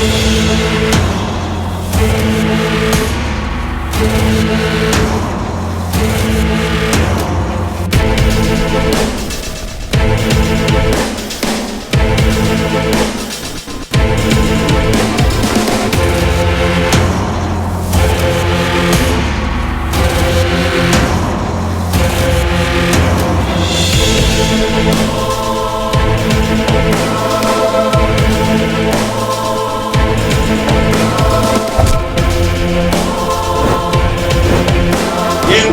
We'll be right.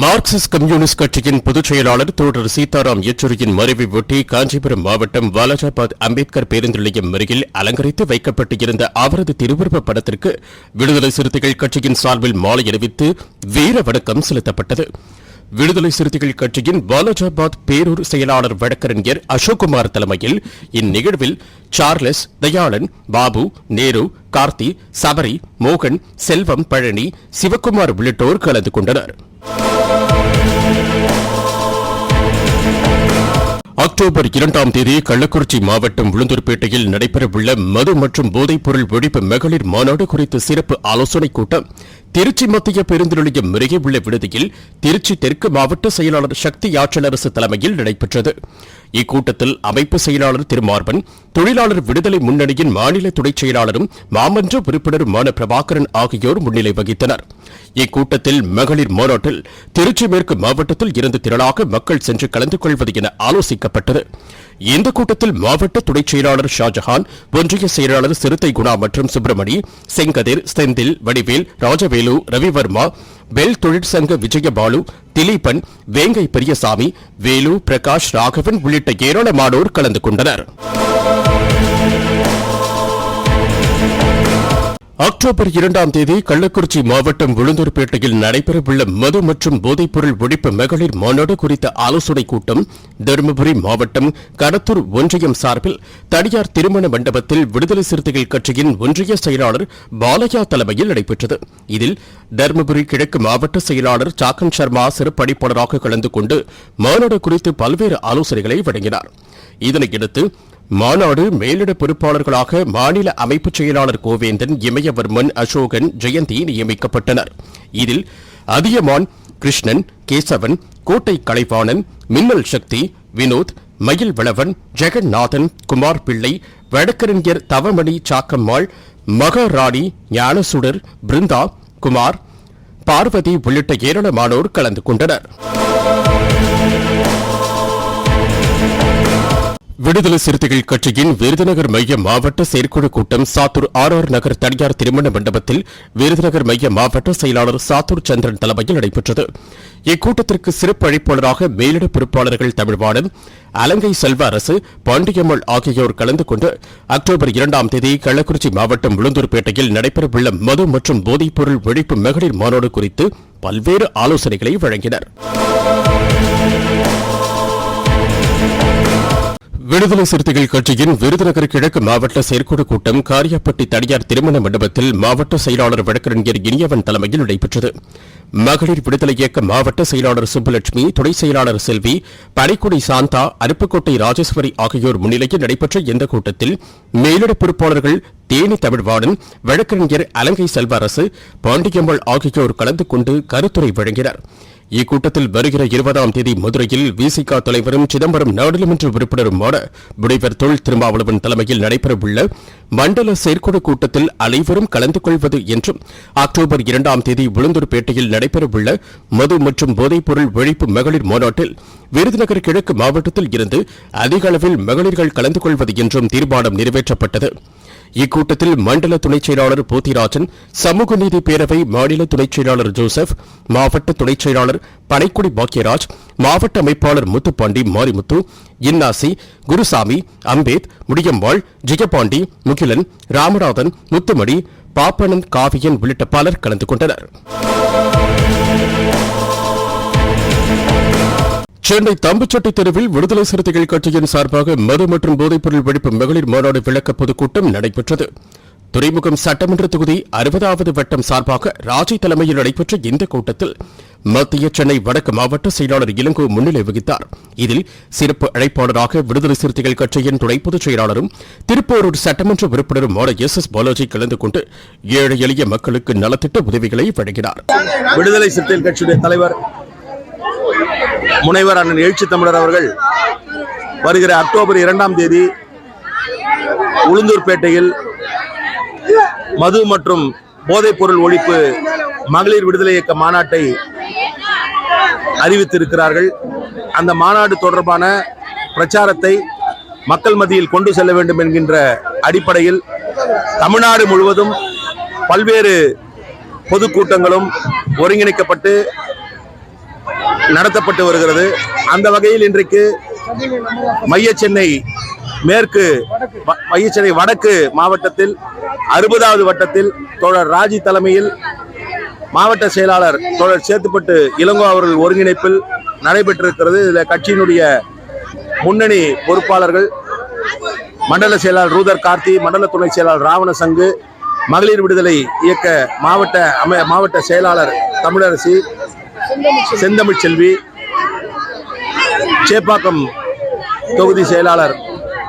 Marxist communist கட்சியின் பொதுச் செயலாளர் தோழர் சீதாராம் யெச்சூரியின் மறைவை ஒட்டி காஞ்சிபுரம் மாவட்டம் வாலாஜாபாத் அம்பேத்கர் பேருந்து நிலையம் அருகில் அலங்கரித்து வைக்கப்பட்டிருந்த அவரது திருவுருவப் படத்திற்கு விடுதலை சிறுத்தைகள் கட்சியின் சார்பில் மாலை அணிவித்து வீர வணக்கம் செலுத்தப்பட்டது. விடுதலை சிறுத்தைகள் கட்சியின் வாலாஜாபாத் பேரூர் செயலாளர் வழக்கறிஞர் அசோக்குமார் தலைமையில் இந்நிகழ்வில் சார்லஸ் தயாளன் பாபு நேரு கார்த்தி சபரி மோகன் செல்வம் பழனி சிவக்குமார் உள்ளிட்டோர் கலந்து கொண்டனர். அக்டோபர் இரண்டாம் தேதி கள்ளக்குறிச்சி மாவட்டம் உளுந்தூர்பேட்டையில் நடைபெறவுள்ள மது மற்றும் போதைப்பொருள் ஒழிப்பு மகளிர் மாநாடு குறித்த சிறப்பு ஆலோசனைக் கூட்டம் திருச்சி மத்திய பேருந்து நிலையம் அருகே உள்ள விடுதியில் திருச்சி தெற்கு மாவட்ட செயலாளர் சக்தி ஆற்றலரசு தலைமையில் நடைபெற்றது. இக்கூட்டத்தில் அமைப்பு செயலாளர் திருமார்பன் தொழிலாளர் விடுதலை முன்னணியின் மாநில துணைச் செயலாளரும் மாமன்ற உறுப்பினருமான பிரபாகரன் ஆகியோர் முன்னிலை வகித்தனர். இக்கூட்டத்தில் மகளிர் மாநாட்டில் திருச்சி மேற்கு மாவட்டத்தில் இருந்து திரளாக மக்கள் சென்று கலந்து கொள்வது என ஆலோசிக்கப்பட்டது. இந்த கூட்டத்தில் மாவட்ட துணைச் செயலாளர் ஷாஜஹான் ஒன்றிய செயலாளர் சிறுத்தை குணா மற்றும் சுப்பிரமணி செங்கதிர் செந்தில் வடிவேல் ராஜவேல் ரவிவர்மா பெல் தொழிற்சங்க விஜயபாலு திலீபன் வேங்கை பெரியசாமி வேலு பிரகாஷ் ராகவன் உள்ளிட்ட ஏராளமானோர் கலந்து கொண்டனர். அக்டோபர் இரண்டாம் தேதி கள்ளக்குறிச்சி மாவட்டம் உளுந்தூர்பேட்டையில் நடைபெறவுள்ள மது மற்றும் போதைப்பொருள் ஒழிப்பு மகளிர் மாநாடு குறித்த ஆலோசனைக் கூட்டம் தருமபுரி மாவட்டம் கடத்தூர் ஒன்றியம் சார்பில் தனியார் திருமண மண்டபத்தில் விடுதலை சிறுத்தைகள் கட்சியின் ஒன்றிய செயலாளர் பாலையா தலைமையில் நடைபெற்றது. இதில் தருமபுரி கிழக்கு மாவட்ட செயலாளர் சாக்கன் சர்மா சிறப்படிப்பாளராக கலந்து கொண்டு மாநாடு குறித்து பல்வேறு ஆலோசனைகளை வழங்கினார். இதனையடுத்து மாநாடு மேலிட பொறுப்பாளர்களாக மாநில அமைப்புச் செயலாளர் கோவேந்தன் இமயவர்மன் அசோகன் ஜெயந்தி நியமிக்கப்பட்டனர். இதில் அதியமான் கிருஷ்ணன் கேசவன் கோட்டை கலைவாணன் மின்னல் சக்தி வினோத் மயில் வளவன் ஜெகநாதன் குமார் பிள்ளை வழக்கறிஞர் தவமணி சாக்கம்மாள் மகாராணி ஞானசுடர் பிருந்தா குமார் பார்வதி உள்ளிட்ட ஏராளமானோர் கலந்து கொண்டனர். விடுதலை சிறுத்தைகள் கட்சியின் விருதுநகர் மைய மாவட்ட செயற்குழு கூட்டம் சாத்தூர் ஆர் ஆர் நகர் தனியார் திருமண மண்டபத்தில் விருதுநகர் மைய மாவட்ட செயலாளர் சாத்தூர் சந்திரன் தலைமையில் நடைபெற்றது. இக்கூட்டத்திற்கு சிறப்பு அழைப்பாளராக மேலிட பொறுப்பாளர்கள் தமிழ்வாணன் அலங்கை செல்வ அரசு பாண்டியம்மாள் ஆகியோர் கலந்து கொண்டு அக்டோபர் இரண்டாம் தேதி கள்ளக்குறிச்சி மாவட்டம் உளுந்தூர்பேட்டையில் நடைபெறவுள்ள மது மற்றும் போதைப்பொருள் ஒழிப்பு மகளிர் மாநாடு குறித்து பல்வேறு ஆலோசனைகளை வழங்கினர். விடுதலை சிறுத்தைகள் கட்சியின் விருதுநகர் கிழக்கு மாவட்ட செயற்குழு கூட்டம் காரியாப்பட்டி தனியார் திருமண மண்டபத்தில் மாவட்ட செயலாளர் வழக்கறிஞர் இனியவன் தலைமையில் நடைபெற்றது. மகளிர் விடுதலை இயக்க மாவட்ட செயலாளர் சுப்புலட்சுமி துணை செயலாளர் செல்வி பனிக்குடி சாந்தா அருப்புக்கோட்டை ராஜேஸ்வரி ஆகியோர் முன்னிலையில் நடைபெற்ற இந்த கூட்டத்தில் மேலிட பொறுப்பாளர்கள் தேனி தமிழ்வாணன் வழக்கறிஞர் அலங்கை செல்வரசு பாண்டியம்மாள் ஆகியோர் கலந்து கொண்டு கருத்துரை வழங்கினர். இக்கூட்டத்தில் வருகிற இருபதாம் தேதி மதுரையில் விசிக தலைவரும் சிதம்பரம் நாடாளுமன்ற உறுப்பினருமான முனைவர் தொல் திருமாவளவன் தலைமையில் நடைபெறவுள்ள மண்டல செயற்குழு கூட்டத்தில் அனைவரும் கலந்து கொள்வது என்றும் அக்டோபர் இரண்டாம் தேதி உளுந்தூர்பேட்டையில் நடைபெறவுள்ள மது மற்றும் போதைப்பொருள் ஒழிப்பு மகளிர் மாநாட்டில் விருதுநகர் கிழக்கு மாவட்டத்தில் இருந்து அதிக அளவில் மகளிர்கள் கலந்து கொள்வது என்றும் தீர்மானம் நிறைவேற்றப்பட்டது. இக்கூட்டத்தில் மண்டல துணைச் செயலாளர் போத்திராஜன் சமூக நீதி பேரவை மாநில துணைச் செயலாளர் ஜோசப் மாவட்ட துணைச் செயலாளர் பனைக்குடி பாக்கியராஜ் மாவட்ட அமைப்பாளர் முத்துப்பாண்டி மாரிமுத்து இன்னாசி குருசாமி அம்பேத் முடியம்பாள் ஜெயபாண்டி முகிலன் ராமநாதன் முத்துமணி பாப்பனன் காவியன் உள்ளிட்ட பலர் கலந்து கொண்டனர். சென்னை தம்புச்சட்டை தெருவில் விடுதலை சிறுத்தைகள் கட்சியின் சார்பாக மது மற்றும் போதைப்பொருள் வெடிப்பு மகளிர் மாநாடு விளக்க பொதுக்கூட்டம் நடைபெற்றது. துறைமுகம் சட்டமன்ற தொகுதி அறுபதாவது வட்டம் சார்பாக ராஜி தலைமையில் நடைபெற்ற இந்த கூட்டத்தில் மத்திய சென்னை வடக்கு மாவட்ட செயலாளர் இளங்கோ முன்னிலை வகித்தார். இதில் சிறப்பு அழைப்பாளராக விடுதலை சிறுத்தைகள் கட்சியின் துணை பொதுச் செயலாளரும் திருப்போரூர் சட்டமன்ற உறுப்பினருமான எஸ் எஸ் பாலாஜி கலந்து கொண்டு ஏழை எளிய மக்களுக்கு நலத்திட்ட உதவிகளை வழங்கினார். விடுதலை சிறுத்தைகள் கட்சியுடைய தலைவர் முனைவர் அண்ணன் எழுச்சி தமிழர் அவர்கள் வருகிற அக்டோபர் இரண்டாம் தேதி உளுந்தூர்பேட்டையில் மது மற்றும் போதைப் பொருள் ஒழிப்பு மகளிர் விடுதலை இயக்க மாநாட்டை அறிவித்திருக்கிறார்கள். அந்த மாநாடு தொடர்பான பிரச்சாரத்தை மக்கள் மத்தியில் கொண்டு செல்ல வேண்டும் என்கின்ற அடிப்படையில் தமிழ்நாடு முழுவதும் பல்வேறு பொதுக்கூட்டங்களும் ஒருங்கிணைக்கப்பட்டு நடத்தப்பட்டு வருகிறது. அந்த வகையில் இன்றைக்கு மைய சென்னை மேற்கு வ- மைய சென்னை வடக்கு மாவட்டத்தில் அறுபதாவது வட்டத்தில் தோழர் ராஜி தலைமையில் மாவட்ட செயலாளர் தோழர் சேத்துப்பட்டு இளங்கோ அவர்கள் ஒருங்கிணைப்பில் நடைபெற்றிருக்கிறது. இதில் கட்சியினுடைய முன்னணி பொறுப்பாளர்கள் மண்டல செயலாளர் ரூதர் கார்த்தி மண்டல துணை செயலாளர் ராவண சங்கு மகளிர் விடுதலை இயக்க மாவட்ட அமை மாவட்ட செயலாளர் தமிழரசி செந்தமிழ் செல்வி சேப்பாக்கம் தொகுதி செயலாளர்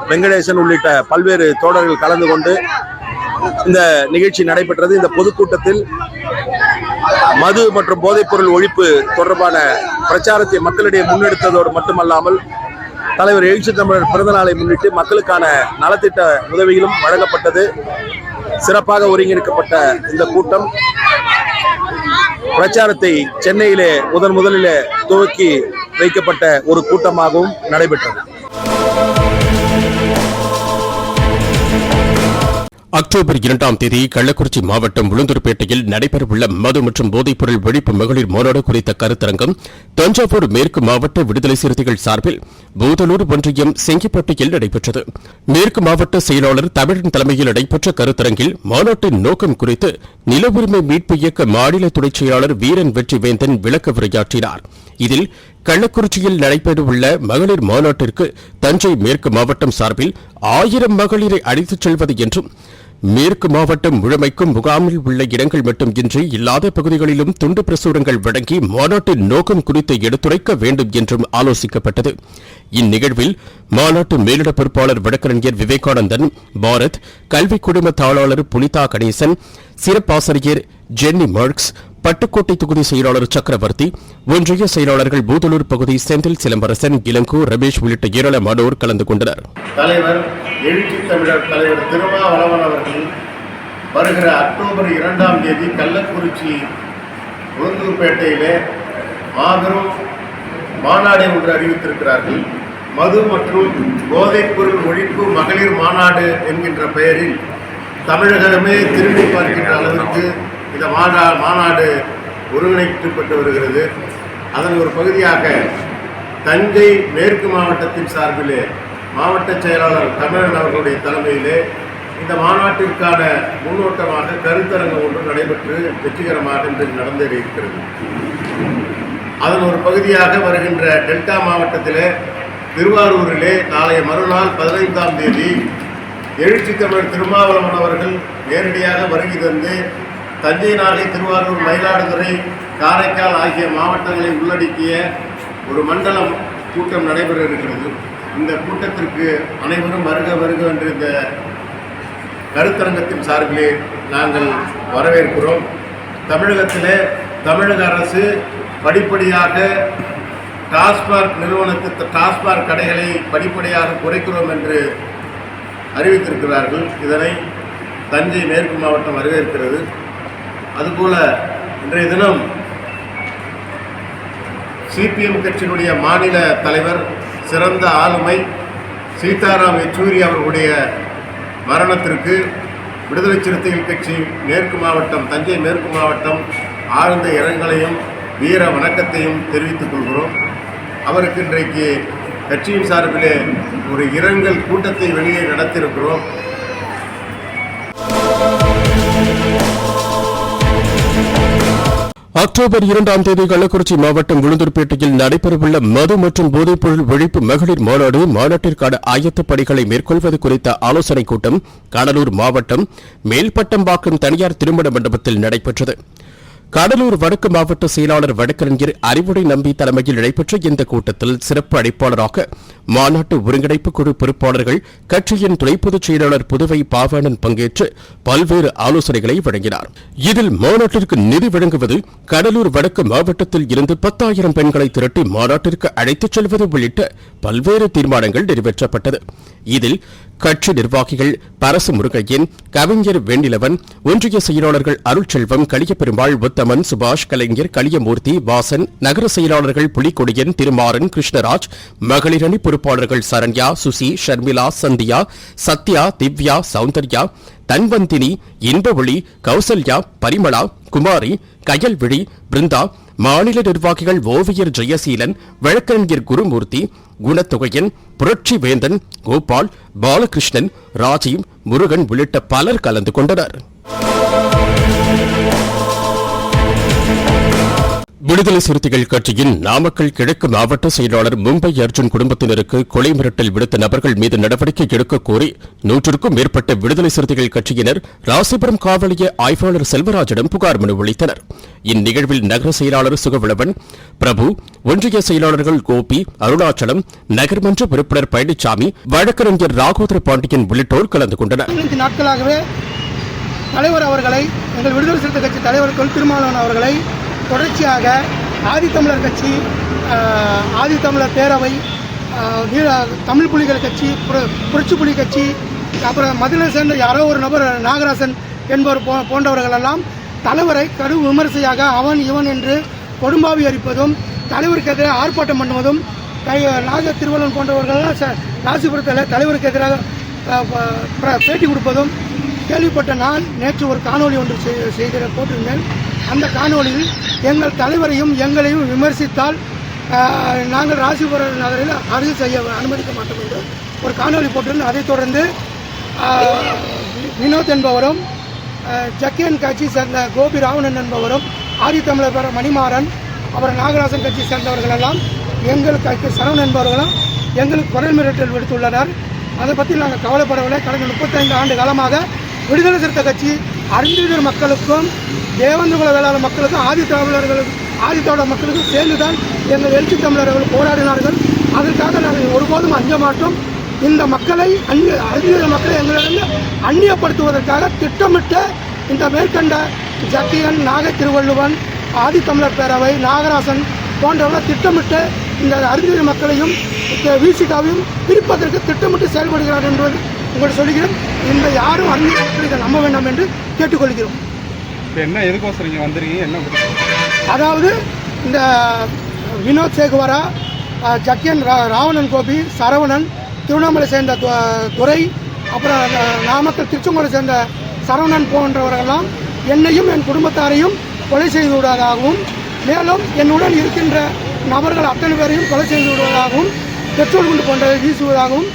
வெங்கடேசன் உள்ளிட்ட பல்வேறு தோழர்கள் கலந்து கொண்டு இந்த நிகழ்ச்சி நடைபெற்றது. இந்த பொதுக்கூட்டத்தில் மது மற்றும் போதைப்பொருள் ஒழிப்பு தொடர்பான பிரச்சாரத்தை மக்களிடையே முன்னெடுத்ததோடு மட்டுமல்லாமல் தலைவர் எழுச்சி தமிழர் பிறந்த நாளை முன்னிட்டு மக்களுக்கான நலத்திட்ட உதவிகளும் வழங்கப்பட்டது. சிறப்பாக ஒருங்கிணைக்கப்பட்ட இந்த கூட்டம். பிரச்சாரத்தை சென்னையிலே முதன் முதலிலே துவக்கி வைக்கப்பட்ட ஒரு கூட்டமாகவும் நடைபெற்றது. அக்டோபர் இரண்டாம் தேதி கள்ளக்குறிச்சி மாவட்டம் உளுந்தூர்பேட்டையில் நடைபெறவுள்ள மது மற்றும் போதைப்பொருள் ஒழிப்பு மகளிர் மாநாடு குறித்த கருத்தரங்கம் தஞ்சாவூர் மேற்கு மாவட்ட விடுதலை சிறுத்தைகள் சார்பில் பூதலூர் ஒன்றியம் செங்கிப்பட்டியில் நடைபெற்றது. மேற்கு மாவட்ட செயலாளர் தமிழன் தலைமையில் நடைபெற்ற கருத்தரங்கில் மாநாட்டின் நோக்கம் குறித்து நில உரிமை மீட்பு இயக்க மாநில துணைச் செயலாளர் வீரன் வெற்றிவேந்தன் விளக்க உரையாற்றினார். இதில் கள்ளக்குறிச்சியில் நடைபெறவுள்ள மகளிர் மாநாட்டிற்கு தஞ்சை மேற்கு மாவட்டம் சார்பில் ஆயிரம் மகளிரை அழைத்துச் செல்வது என்றும் மேற்கு மாவட்டம் முழுமைக்கும் முகாமில் உள்ள இடங்கள் மட்டுமின்றி இல்லாத பகுதிகளிலும் துண்டு பிரசுரங்கள் வழங்கி மாநாட்டின் நோக்கம் குறித்து எடுத்துரைக்க வேண்டும் என்றும் ஆலோசிக்கப்பட்டது. இந்நிகழ்வில் மாநாட்டு மேலிட பொறுப்பாளர் வழக்கறிஞர் விவேகானந்தன் பாரத் கல்வி குழும தாளாளர் புனிதா கணேசன் சிறப்பாசிரியர் ஜென்னி மார்க்ஸ் பட்டுக்கோட்டை தொகுதி செயலாளர் சக்கரவர்த்தி ஒன்றிய செயலாளர்கள் பூதலூர் பகுதி செந்தில் சிலம்பரசன் இளங்கோ ரமேஷ் உள்ளிட்ட ஏராளமானோர் கலந்து கொண்டனர். தலைவர் எழுச்சி தமிழர் தலைவர் திருமாவளவன் அவர்கள் வருகிற அக்டோபர் இரண்டாம் தேதி கள்ளக்குறிச்சி உளுந்தூர்பேட்டையிலே மாபெரும் மாநாடு ஒன்று அறிவித்திருக்கிறார்கள். மது மற்றும் போதைப்பொருள் ஒழிப்பு மகளிர் மாநாடு என்கின்ற பெயரில் தமிழகமே திரும்பி பார்க்கின்ற அளவிற்கு இந்த மாநா மாநாடு ஒருங்கிணைக்கப்பட்டு வருகிறது. அதன் ஒரு பகுதியாக தஞ்சை மேற்கு மாவட்டத்தின் சார்பிலே மாவட்ட செயலாளர் தமிழன் அவர்களுடைய தலைமையிலே இந்த மாநாட்டிற்கான முன்னோட்டமாக கருத்தரங்கம் ஒன்று நடைபெற்று வெற்றிகரமாக இன்று நடந்தேறியிருக்கிறது அதன் ஒரு பகுதியாக வருகின்ற டெல்டா மாவட்டத்திலே திருவாரூரிலே நாளைய மறுநாள் பதினைந்தாம் தேதி எழுச்சி தமிழர் திருமாவளவன் அவர்கள் நேரடியாக வருகை தந்து தஞ்சை நாகை திருவாரூர் மயிலாடுதுறை காரைக்கால் ஆகிய மாவட்டங்களை உள்ளடக்கிய ஒரு மண்டலம் கூட்டம் நடைபெற இருக்கிறது இந்த கூட்டத்திற்கு அனைவரும் வருக வருக என்று இந்த கருத்தரங்கத்தின் சார்பிலே நாங்கள் வரவேற்கிறோம். தமிழகத்திலே தமிழக அரசு படிப்படியாக டாஸ்மாக் நிறுவனத்து டாஸ்மாக் கடைகளை படிப்படியாக குறைக்கிறோம் என்று அறிவித்திருக்கிறார்கள். இதனை தஞ்சை மேற்கு மாவட்டம் வரவேற்கிறது. அதுபோல இன்றைய தினம் சிபிஎம் கட்சியினுடைய மாநில தலைவர் சிறந்த ஆளுமை சீதாராம் யெச்சூரி அவர்களுடைய மரணத்திற்கு விடுதலை சிறுத்தைகள் கட்சி மேற்கு மாவட்டம் தஞ்சை மேற்கு மாவட்டம் ஆழ்ந்த இரங்கலையும் வீர வணக்கத்தையும் தெரிவித்துக் கொள்கிறோம். அவருக்கு இன்றைக்கு கட்சியின் சார்பிலே ஒரு இரங்கல் கூட்டத்தை வெளியே நடத்தியிருக்கிறோம். அக்டோபர் இரண்டாம் தேதி கள்ளக்குறிச்சி மாவட்டம் உளுந்தூர்பேட்டையில் நடைபெறவுள்ள மது மற்றும் போதைப்பொருள் ஒழிப்பு மகளிர் மாநாடு மாநாட்டிற்கான ஆயத்தப் பணிகளை மேற்கொள்வது குறித்த ஆலோசனைக் கூட்டம் கடலூர் மாவட்டம் மேல்பட்டம்பாக்கம் தனியார் திருமண மண்டபத்தில் நடைபெற்றது. கடலூர் வடக்கு மாவட்ட செயலாளர் வழக்கறிஞர் அறிவுடை நம்பி தலைமையில் நடைபெற்ற இந்த கூட்டத்தில் சிறப்பு அழைப்பாளராக மாநாட்டு ஒருங்கிணைப்பு குழு பொறுப்பாளர்கள் கட்சியின் துணை பொதுச் செயலாளர் புதுவை பாவாணன் பங்கேற்று பல்வேறு ஆலோசனைகளை வழங்கினார். இதில் மாநாட்டிற்கு நிதி வழங்குவது கடலூர் வடக்கு மாவட்டத்தில் இருந்து பத்தாயிரம் பெண்களை திரட்டி மாநாட்டிற்கு அழைத்துச் செல்வது உள்ளிட்ட பல்வேறு தீர்மானங்கள் நிறைவேற்றப்பட்டது. இதில் கட்சி நிர்வாகிகள் பரசு முருகையன் கவிஞர் வெண்ணிலவன் ஒன்றிய செயலாளர்கள் அருள்செல்வம் களியப்பெருமாள் உத்தமன் சுபாஷ் கலைஞர் களியமூர்த்தி வாசன் நகர செயலாளர்கள் புலிக்கொடியன் திருமாறன் கிருஷ்ணராஜ் மகளிர் அணி பொறுப்பாளர்கள் சரண்யா சுசி ஷர்மிளா சந்தியா சத்யா திவ்யா சௌந்தர்யா தன்வந்தினி இன்பவழி கௌசல்யா பரிமளா குமாரி கயல்விழி பிருந்தா மாநில நிர்வாகிகள் ஓவியர் ஜெயசீலன் வழக்கறிஞர் குருமூர்த்தி குணத்தொகையன் புரட்சி வேந்தன் கோபால் பாலகிருஷ்ணன் ராஜீவ் முருகன் உள்ளிட்ட பலர் கலந்து கொண்டனர். விடுதலை சிறுத்தைகள் கட்சியின் நாமக்கல் கிழக்கு மாவட்ட செயலாளர் மும்பை அர்ஜுன் குடும்பத்தினருக்கு கொலை மிரட்டல் விடுத்த நபர்கள் மீது நடவடிக்கை எடுக்கக் கோரி நூற்றுக்கும் மேற்பட்ட விடுதலை சிறுத்தைகள் கட்சியினர் ராசிபுரம் காவலிய ஆய்வாளர் செல்வராஜிடம் புகார் மனு அளித்தனர். இந்நிகழ்வில் நகர செயலாளர் சுகவளவன் பிரபு ஒன்றிய செயலாளர்கள் கோபி அருணாச்சலம் நகர்மன்ற உறுப்பினர் பழனிசாமி வழக்கறிஞர் ராகோதர பாண்டியன் உள்ளிட்டோர் கலந்து கொண்டனர். தலைவர் அவர்களை எங்கள் விடுதலை சிறுத்தை கட்சி தலைவர் தொல் திருமாவளவன் அவர்களை தொடர்ச்சியாக ஆதித்தமிழர் கட்சி ஆதித்தமிழர் பேரவை தமிழ் புலிகள் கட்சி புர- புரட்சி புலி கட்சி அப்புறம் மதுரை சேர்ந்த யாரோ ஒரு நபர் நாகராசன் என்பவர் போ போன்றவர்களெல்லாம் தலைவரை கடும் விமர்சையாக அவன் இவன் என்று கொடும்பாவி அரிப்பதும் தலைவருக்கு எதிராக ஆர்ப்பாட்டம் பண்ணுவதும் கை- நாக திருவள்ளன் போன்றவர்களெல்லாம் ராசிபுரத்தில் தலைவருக்கு எதிராக பேட்டி கொடுப்பதும் கேள்விப்பட்ட நான் நேற்று ஒரு காணொளி ஒன்று செய்- செய்திட போட்டிருந்தேன். அந்த காணொளியில் எங்கள் தலைவரையும் எங்களையும் விமர்சித்தால் நாங்கள் ராசிபுரம் நகரில் அரசு செய்ய அனுமதிக்க மாட்டோம் என்று ஒரு காணொளி போட்டிருந்து அதைத் தொடர்ந்து வினோத் என்பவரும் ஜக்கியன் கட்சி சேர்ந்த கோபி ராவணன் என்பவரும் ஆதித்தமிழர் பேர மணிமாறன் அப்புறம் நாகராசன் கட்சி சேர்ந்தவர்கள் எல்லாம் எங்கள் கட்சி சரவணன் என்பவர்களும் எங்களுக்கு குரல் மிரட்டல் விடுத்துள்ளனர். அதை பற்றி நாங்கள் கவலைப்படவில்லை. கடந்த முப்பத்தைந்து ஆண்டு காலமாக விடுதலை சிறுத்தை கட்சி அறிஞர் மக்களுக்கும் தேவந்தகுல வேளாண் மக்களுக்கும் ஆதி தமிழர்களுக்கும் ஆதி தமிழர் மக்களுக்கும் சேர்ந்து தான் எங்கள் எழுச்சி தமிழர்கள் போராடினார்கள். அதற்காக நாங்கள் ஒருபோதும் அஞ்ச மாட்டோம். இந்த மக்களை அந்நிய அறிஞர் மக்களை எங்களிடம் அந்நியப்படுத்துவதற்காக திட்டமிட்ட இந்த மேற்கண்ட ஜக்கியன் நாகை திருவள்ளுவன் ஆதித்தமிழர் பேரவை நாகராசன் போன்றவர்கள் திட்டமிட்டு இந்த அறிஞர் மக்களையும் விசிகாவையும் பிரிப்பதற்கு திட்டமிட்டு செயல்படுகிறார் என்பது உங்களுக்கு சொல்கிறேன் இந்த யாரும் அறிஞர் மக்களை இதை நம்ப வேண்டாம் என்று கேட்டுக்கொள்கிறோம். என்ன எதுக்கோசரம் இங்கே வந்திருக்கீங்க? என்ன? அதாவது இந்த வினோத் சேகுவரா ஜக்கியன் ரா- ராவணன் கோபி சரவணன் திருவண்ணாமலை சேர்ந்த து- துரை அப்புறம் நாமக்கல் திருச்செங்கோலை சேர்ந்த சரவணன் போன்றவர்களெல்லாம் என்னையும் என் குடும்பத்தாரையும் கொலை செய்து விடுவதாகவும் மேலும் என்னுடன் இருக்கின்ற நபர்கள் அத்தனை பேரையும் கொலை செய்து விடுவதாகவும் பெட்ரோல் குண்டு போன்றவை வீசுவதாகவும்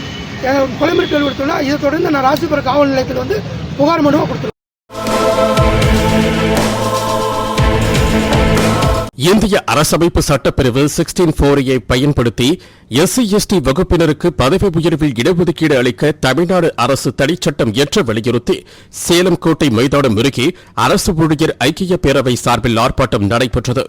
அஹ், கொலை மிரட்டல் இதை தொடர்ந்து நான் ராசிபுரம் காவல் நிலையத்தில் வந்து புகார் மனுவை கொடுத்துருக்கேன் இந்திய அரசமைப்பு சட்டப்பிரிவு சிக்ஸ்டீன் போரையை பயன்படுத்தி எஸ்சி எஸ்டி வகுப்பினருக்கு பதவி உயர்வில் இடஒதுக்கீடு அளிக்க தமிழ்நாடு அரசு தனிச்சட்டம் இயற்ற வலியுறுத்தி சேலம் கோட்டை மைதானம் அருகே அரசு ஊழியர் ஐக்கிய பேரவை சார்பில் ஆர்ப்பாட்டம் நடைபெற்றது.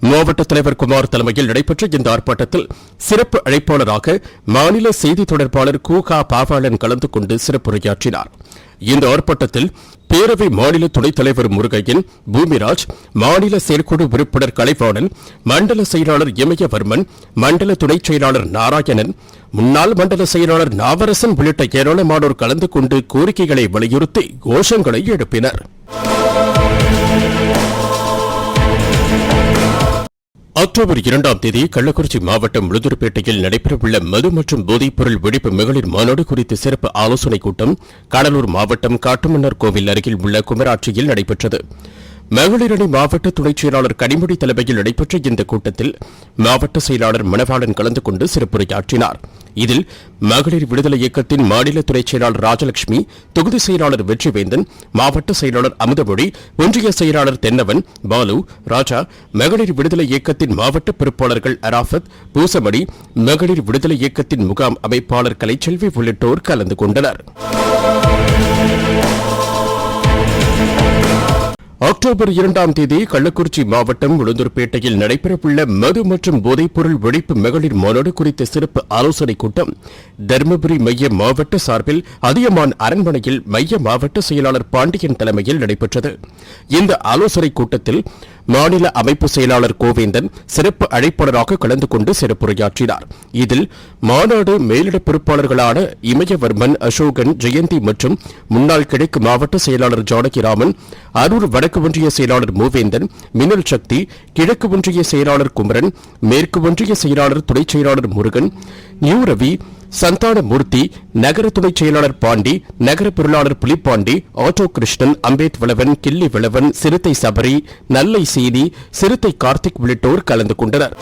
மாவட்ட தலைவர் குமார் தலைமையில் நடைபெற்ற இந்த ஆர்ப்பாட்டத்தில் சிறப்பு அழைப்பாளராக மாநில செய்தி தொடர்பாளர் கூகா பாவாளன் கலந்து கொண்டு சிறப்புரையாற்றினாா் இந்த ஆர்ப்பாட்டத்தில் பேரவை மாநில துணைத் தலைவர் முருகையன் பூமிராஜ் மாநில செயற்குழு உறுப்பினர் கலைவாணன் மண்டல செயலாளர் இமயவர்மன் மண்டல துணைச் செயலாளர் நாராயணன் முன்னாள் மண்டல செயலாளர் நாவரசன் உள்ளிட்ட ஏராளமானோர் கலந்து கொண்டு கோரிக்கைகளை வலியுறுத்தி கோஷங்களை எழுப்பினர். அக்டோபர் இரண்டாம் தேதி கள்ளக்குறிச்சி மாவட்டம் உளுந்தூர்பேட்டையில் நடைபெறவுள்ள மது மற்றும் போதைப்பொருள் வெடிப்பு மகளிர் மாநாடு குறித்த சிறப்பு ஆலோசனைக் கூட்டம் கடலூர் மாவட்டம் காட்டுமன்னார் கோவில் அருகில் உள்ள குமராட்சியில் நடைபெற்றது. மகளிர் அணி மாவட்ட துணைச் செயலாளர் கனிமொழி தலைமையில் நடைபெற்ற இந்த கூட்டத்தில் மாவட்ட செயலாளர் மணவாளன் கலந்து கொண்டு சிறப்புரையாற்றினார். இதில் மகளிர் விடுதலை இயக்கத்தின் மாநில துறைச் செயலாளர் ராஜலட்சுமி தொகுதி செயலாளர் வெற்றிவேந்தன் மாவட்ட செயலாளர் அமுதமொழி ஒன்றிய செயலாளர் தென்னவன் பாலு ராஜா மகளிர் விடுதலை இயக்கத்தின் மாவட்ட பொறுப்பாளர்கள் அராஃபத் பூசமணி மகளிர் விடுதலை இயக்கத்தின் முகாம் அமைப்பாளர் கலைச்செல்வி உள்ளிட்டோர் கலந்து கொண்டனர். அக்டோபர் இரண்டாம் தேதி கள்ளக்குறிச்சி மாவட்டம் உளுந்தூர்பேட்டையில் நடைபெறவுள்ள மது மற்றும் போதைப்பொருள் ஒழிப்பு மகளிர் மாநாடு குறித்த சிறப்பு ஆலோசனைக் கூட்டம் தருமபுரி மைய மாவட்ட சார்பில் அதியமான் அரண்மனையில் மைய மாவட்ட செயலாளர் பாண்டியன் தலைமையில் நடைபெற்றது. இந்த ஆலோசனைக் கூட்டத்தில் மாநில அமைப்பு செயலாளர் கோவேந்தன் சிறப்பு அழைப்பாளராக கலந்து கொண்டு சிறப்புரையாற்றினார். இதில் மாநாடு மேலிட பொறுப்பாளர்களான இமயவர்மன் அசோகன் ஜெயந்தி மற்றும் முன்னாள் கிழக்கு மாவட்ட செயலாளர் ஜானகிராமன் அரூர் வட வடக்கு ஒன்றிய செயலாளர் மூவேந்தன் மின்னல் சக்தி கிழக்கு ஒன்றிய செயலாளர் குமரன் மேற்கு ஒன்றிய செயலாளர் துணைச் செயலாளர் முருகன் நியூ ரவி சந்தானமூர்த்தி நகர துணை செயலாளர் பாண்டி நகர பொருளாளர் புலிப்பாண்டி ஆட்டோ கிருஷ்ணன் அம்பேத் விளவன் கிள்ளி விளவன் சிறுத்தை சபரி நல்லை சீனி சிறுத்தை கார்த்திக் உள்ளிட்டோர் கலந்து கொண்டனர்.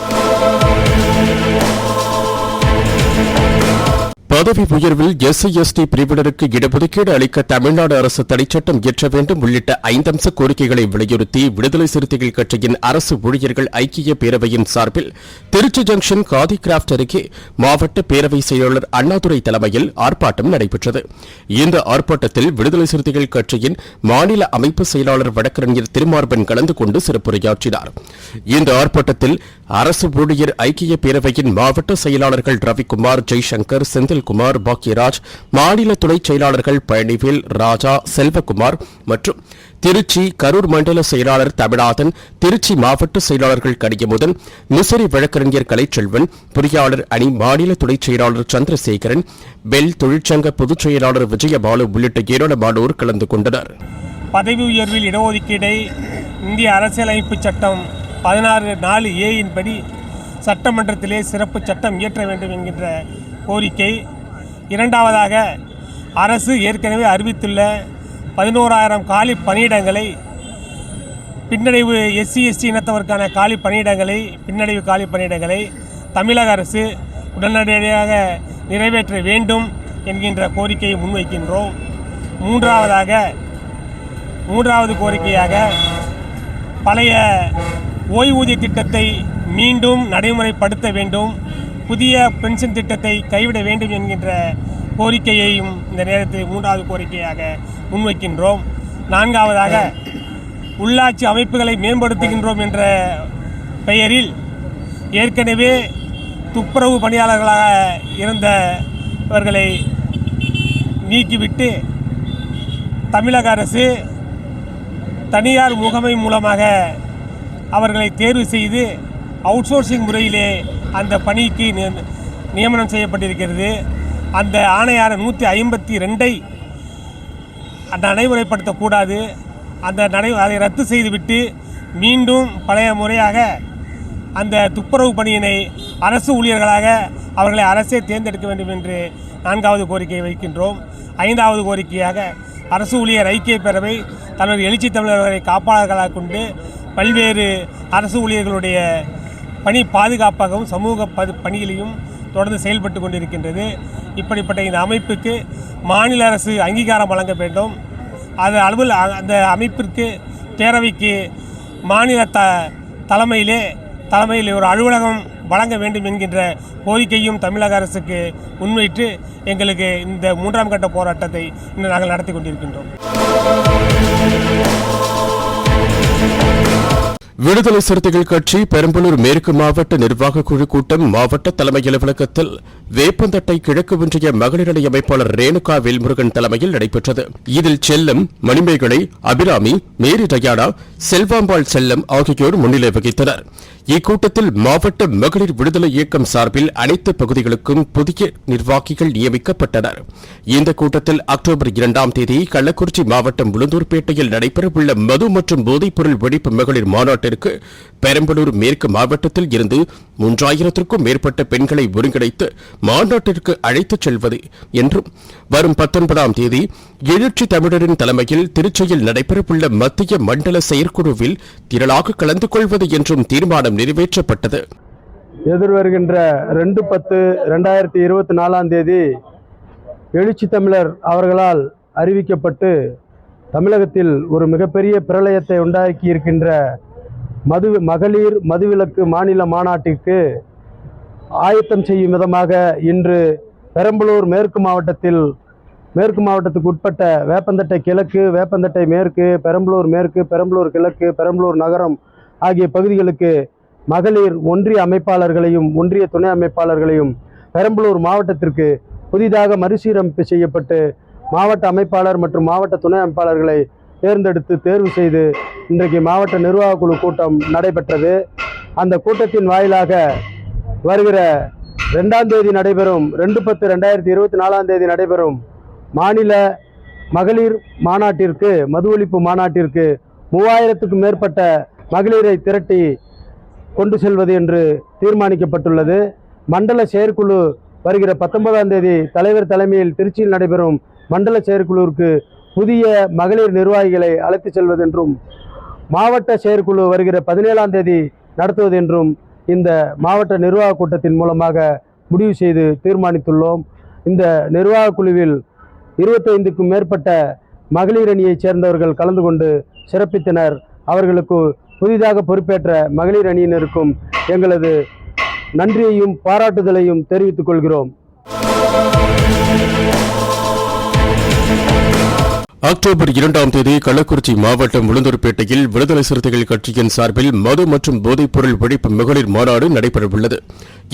பதவி உயர்வில் எஸ்சி எஸ்டி பிரிவினருக்கு இடஒதுக்கீடு அளிக்க தமிழ்நாடு அரசு தடைச்சட்டம் இயற்ற வேண்டும் உள்ளிட்ட ஐந்தம்ச கோரிக்கைகளை வலியுறுத்தி விடுதலை சிறுத்தைகள் கட்சியின் அரசு ஊழியர்கள் ஐக்கிய பேரவையின் சார்பில் திருச்சி ஜங்ஷன் காதி கிராப்ட் அருகே மாவட்ட பேரவை செயலாளர் அண்ணாதுரை தலைமையில் ஆர்ப்பாட்டம் நடைபெற்றது. இந்த ஆர்ப்பாட்டத்தில் விடுதலை சிறுத்தைகள் கட்சியின் மாநில அமைப்பு செயலாளர் வழக்கறிஞர் திருமார்பன் கலந்து கொண்டு சிறப்புரையாற்றினார். இந்த ஆர்ப்பாட்டத்தில் அரசு ஊழியர் ஐக்கிய பேரவையின் மாவட்ட செயலாளர்கள் ரவிக்குமார் ஜெய்சங்கர் செந்தில்குமார் பாக்யராஜ் மாநில துணைச் செயலாளர்கள் பழனிவேல் ராஜா செல்வகுமார் மற்றும் திருச்சி கரூர் மண்டல செயலாளர் தமிழாதன் திருச்சி மாவட்ட செயலாளர்கள் கடியமுதன் முசிறி வழக்கறிஞர் கலைச்செல்வன் பொறியாளர் அணி மாநில துணைச் செயலாளர் சந்திரசேகரன் பெல் தொழிற்சங்க பொதுச் செயலாளர் விஜயபாலு உள்ளிட்ட ஏராளமானோர் கலந்து கொண்டனர். பதவி உயர்வில் இடஒதுக்கீடை இந்திய அரசியலமைப்பு சட்டம் பதினாறு நாலு ஏயின்படி சட்டமன்றத்திலே சிறப்பு சட்டம் இயற்ற வேண்டும் என்கின்ற கோரிக்கை இரண்டாவதாக அரசு ஏற்கனவே அறிவித்துள்ள பதினோராயிரம் காலி பணியிடங்களை பின்னடைவு எஸ்சி எஸ்டி இனத்தவருக்கான காலி பணியிடங்களை பின்னடைவு காலி பணியிடங்களை தமிழக அரசு உடனடியாக நிறைவேற்ற வேண்டும் என்கின்ற கோரிக்கையை முன்வைக்கின்றோம். மூன்றாவதாக மூன்றாவது கோரிக்கையாக பழைய ஓய்வூதிய திட்டத்தை மீண்டும் நடைமுறைப்படுத்த வேண்டும். புதிய பென்ஷன் திட்டத்தை கைவிட வேண்டும் என்கின்ற கோரிக்கையையும் இந்த நேரத்தில் மூன்றாவது கோரிக்கையாக முன்வைக்கின்றோம். நான்காவதாக உள்ளாட்சி அமைப்புகளை மேம்படுத்துகின்றோம் என்ற பெயரில் ஏற்கனவே துப்புரவு பணியாளர்களாக இருந்தவர்களை நீக்கிவிட்டு தமிழக அரசு தனியார் முகமை மூலமாக அவர்களை தேர்வு செய்து அவுட்சோர்சிங் முறையிலே அந்த பணிக்கு நியமனம் செய்யப்பட்டிருக்கிறது. அந்த ஆணையாளர் நூற்றி ஐம்பத்தி ரெண்டை நடைமுறைப்படுத்தக்கூடாது அந்த நடை அதை ரத்து செய்துவிட்டு மீண்டும் பழைய முறையாக அந்த துப்புரவு பணியினை அரசு ஊழியர்களாக அவர்களை அரசே தேர்ந்தெடுக்க வேண்டும் என்று நான்காவது கோரிக்கையை வைக்கின்றோம். ஐந்தாவது கோரிக்கையாக அரசு ஊழியர் ஐக்கிய பேரவை தனது எழுச்சி தமிழர்களை காப்பாளர்களாக கொண்டு பல்வேறு அரசு ஊழியர்களுடைய பணி பாதுகாப்பாகவும் சமூக ப பணியிலையும் தொடர்ந்து செயல்பட்டு கொண்டிருக்கின்றது. இப்படிப்பட்ட இந்த அமைப்புக்கு மாநில அரசு அங்கீகாரம் வழங்க வேண்டும். அது அளவில் அ- அந்த அமைப்பிற்கு பேரவைக்கு மாநில த தலைமையிலே தலைமையில் ஒரு அலுவலகம் வழங்க வேண்டும் என்கின்ற கோரிக்கையும் தமிழக அரசுக்கு முன்வைத்து எங்களுக்கு இந்த மூன்றாம் கட்ட போராட்டத்தை இன்று நாங்கள் நடத்தி கொண்டிருக்கின்றோம். விடுதலை சிறுத்தைகள் கட்சி பெரம்பலூர் மேற்கு மாவட்ட நிர்வாக குழு கூட்டம் மாவட்ட தலைமை அலுவலகத்தில் வேப்பந்தட்டை கிழக்கு ஒன்றிய மகளிர் அணி அமைப்பாளர் ரேணுகா வேல்முருகன் தலைமையில் நடைபெற்றது. இதில் செல்லம் மணிமேகலை அபிராமி மேரி டயானா செல்வாம்பாள் செல்லம் ஆகியோர் முன்னிலை வகித்தனர். இக்கூட்டத்தில் மாவட்ட மகளிர் விடுதலை இயக்கம் சார்பில் அனைத்து பகுதிகளுக்கும் புதிய நிர்வாகிகள் நியமிக்கப்பட்டனர். இந்த கூட்டத்தில் அக்டோபர் இரண்டாம் தேதி கள்ளக்குறிச்சி மாவட்டம் உளுந்தூர்பேட்டையில் நடைபெறவுள்ள மது மற்றும் போதைப்பொருள் ஒழிப்பு மகளிர் மாநாட்டிற்கு பெரம்பலூர் மேற்கு மாவட்டத்தில் இருந்து மூன்றாயிரத்திற்கும் மேற்பட்ட பெண்களை ஒருங்கிணைத்து மாநாட்டிற்கு அழைத்துச் செல்வது என்றும் வரும் பத்தொன்பதாம் தேதி எழுச்சி தமிழரின் தலைமையில் திருச்சியில் நடைபெறவுள்ள மத்திய மண்டல செயற்குழுவில் திரளாக கலந்து கொள்வது என்றும் தீர்மானம் நிறைவேற்றப்பட்டது. எதிர்வருகின்ற ரெண்டு பத்து ரெண்டாயிரத்தி இருபத்தி நாலாம் தேதி எழுச்சி தமிழர் அவர்களால் அறிவிக்கப்பட்டு தமிழகத்தில் ஒரு மிகப்பெரிய பிரளயத்தை உண்டாக்கி இருக்கின்ற மது மகளிர் மதுவிலக்கு மாநில மாநாட்டிற்கு ஆயத்தம் செய்யும் விதமாக இன்று பெரம்பலூர் மேற்கு மாவட்டத்தில் மேற்கு மாவட்டத்துக்கு உட்பட்ட வேப்பந்தட்டை கிழக்கு வேப்பந்தட்டை மேற்கு பெரம்பலூர் மேற்கு பெரம்பலூர் கிழக்கு பெரம்பலூர் நகரம் ஆகிய பகுதிகளுக்கு மகளிர் ஒன்றிய அமைப்பாளர்களையும் ஒன்றிய துணை அமைப்பாளர்களையும் பெரம்பலூர் மாவட்டத்திற்கு புதிதாக மறுசீரமைப்பு செய்யப்பட்டு மாவட்ட அமைப்பாளர் மற்றும் மாவட்ட துணை அமைப்பாளர்களை தேர்ந்தெடுத்து தேர்வு செய்து இன்றைக்கு மாவட்ட நிர்வாக குழு கூட்டம் நடைபெற்றது. அந்த கூட்டத்தின் வாயிலாக வருகிற ரெண்டாம் தேதி நடைபெறும் ரெண்டு பத்து ரெண்டாயிரத்தி இருபத்தி நாலாம் தேதி நடைபெறும் மாநில மகளிர் மாநாட்டிற்கு மது ஒழிப்பு மாநாட்டிற்கு மூவாயிரத்துக்கும் மேற்பட்ட மகளிரை திரட்டி கொண்டு செல்வது என்று தீர்மானிக்கப்பட்டுள்ளது. மண்டல செயற்குழு வருகிற பத்தொன்பதாம் தேதி தலைவர் தலைமையில் திருச்சியில் நடைபெறும் மண்டல செயற்குழுவிற்கு புதிய மகளிர் நிர்வாகிகளை அழைத்து செல்வது என்றும் மாவட்ட செயற்குழு வருகிற பதினேழாம் தேதி நடத்துவது என்றும் இந்த மாவட்ட நிர்வாக கூட்டத்தின் மூலமாக முடிவு செய்து தீர்மானித்துள்ளோம். இந்த நிர்வாக குழுவில் இருபத்தைந்துக்கும் மேற்பட்ட மகளிர் அணியைச் சேர்ந்தவர்கள் கலந்து கொண்டு சிறப்பித்தனர். அவர்களுக்கு புதிதாக பொறுப்பேற்ற மகளிர் அணியினருக்கும் எங்களது நன்றியையும் பாராட்டுதலையும் தெரிவித்துக் கொள்கிறோம். அக்டோபர் இரண்டாம் தேதி கள்ளக்குறிச்சி மாவட்டம் உளுந்தூர்பேட்டையில் விடுதலை சிறுத்தைகள் கட்சியின் சார்பில் மது மற்றும் போதைப்பொருள் ஒழிப்பு மகளிர் மாநாடு நடைபெறவுள்ளது.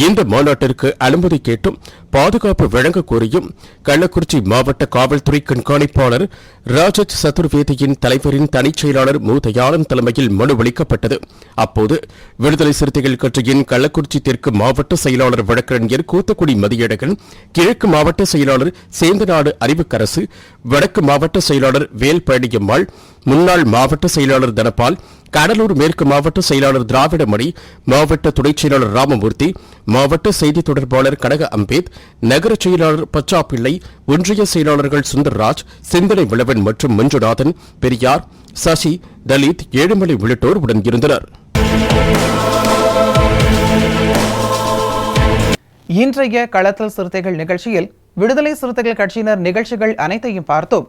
இந்த மாநாட்டிற்கு அனுமதி கேட்டும் பாதுகாப்பு வழங்க கோரியும் கள்ளக்குறிச்சி மாவட்ட காவல்துறை கண்காணிப்பாளர் ராஜத் சதுர்வேதியின் தலைவரின் தனிச் செயலாளர் மு தயாளன் தலைமையில் மனு அளிக்கப்பட்டது. அப்போது விடுதலை சிறுத்தைகள் கட்சியின் கள்ளக்குறிச்சி தெற்கு மாவட்ட செயலாளர் வழக்கறிஞர் கூத்தக்குடி மதியழகன் கிழக்கு மாவட்ட செயலாளர் சேந்தநாடு அறிவுக்கரசு வடக்கு மாவட்ட செயலாளர் வேல் பழனியம்மாள் முன்னாள் மாவட்ட செயலாளர் தனபால் கடலூர் மேற்கு மாவட்ட செயலாளர் திராவிடமணி மாவட்ட துணைச் செயலாளர் ராமமூர்த்தி மாவட்ட செய்தி தொடர்பாளர் கனக அம்பேத் நகர செயலாளர் பச்சாப்பிள்ளை ஒன்றிய செயலாளர்கள் சுந்தர்ராஜ் சிந்தனை விளவன் மற்றும் மஞ்சுநாதன் பெரியார் சசி தலித் ஏழுமலை உள்ளிட்டோர் உடன் இருந்தனர். இன்றைய களத்தல் சிறுத்தைகள் நிகழ்ச்சியில் விடுதலை சிறுத்தைகள் கட்சியினர் நிகழ்ச்சிகள் அனைத்தையும் பார்த்தோம்.